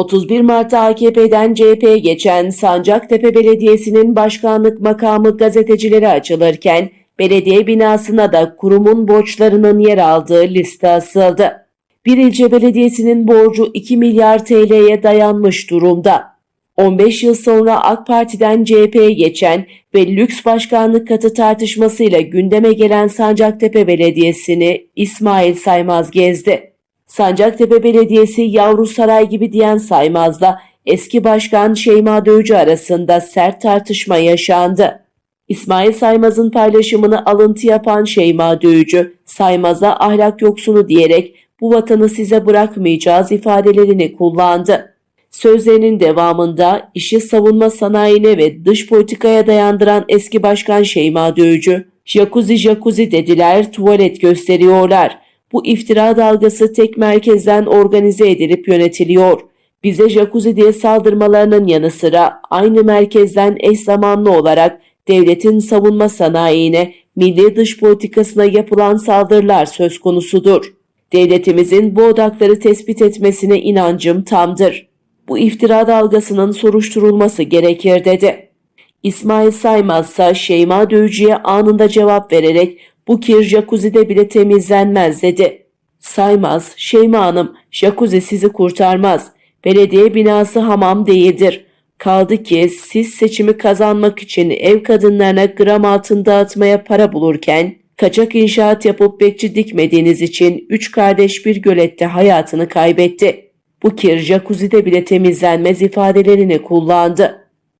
31 Mart'ta AKP'den CHP'ye geçen Sancaktepe Belediyesi'nin başkanlık makamı gazetecilere açılırken belediye binasına da kurumun borçlarının yer aldığı liste asıldı. Bir ilçe belediyesinin borcu 2 milyar TL'ye dayanmış durumda. 15 yıl sonra AK Parti'den CHP'ye geçen ve lüks başkanlık katı tartışmasıyla gündeme gelen Sancaktepe Belediyesi'ni İsmail Saymaz gezdi. Sancaktepe Belediyesi yavru saray gibi diyen Saymaz'la eski başkan Şeyma Dövücü arasında sert tartışma yaşandı. İsmail Saymaz'ın paylaşımını alıntı yapan Şeyma Dövücü, Saymaz'a ahlak yoksunu diyerek bu vatanı size bırakmayacağız ifadelerini kullandı. Sözlerinin devamında işi savunma sanayine ve dış politikaya dayandıran eski başkan Şeyma Dövücü, jacuzzi jacuzzi dediler, tuvalet gösteriyorlar. Bu iftira dalgası tek merkezden organize edilip yönetiliyor. Bize jacuzzi diye saldırmalarının yanı sıra aynı merkezden eş zamanlı olarak devletin savunma sanayine, milli dış politikasına yapılan saldırılar söz konusudur. Devletimizin bu odakları tespit etmesine inancım tamdır. Bu iftira dalgasının soruşturulması gerekir dedi. İsmail Saymaz ise Şeyma Dövücü'ye anında cevap vererek bu kir jacuzzi'de bile temizlenmez dedi. Saymaz, Şeyma Hanım, jacuzzi sizi kurtarmaz. Belediye binası hamam değildir. Kaldı ki siz seçimi kazanmak için ev kadınlarına gram altın dağıtmaya para bulurken, kaçak inşaat yapıp bekçi dikmediğiniz için üç kardeş bir gölette hayatını kaybetti. Bu kir jacuzzi'de bile temizlenmez ifadelerini kullandı.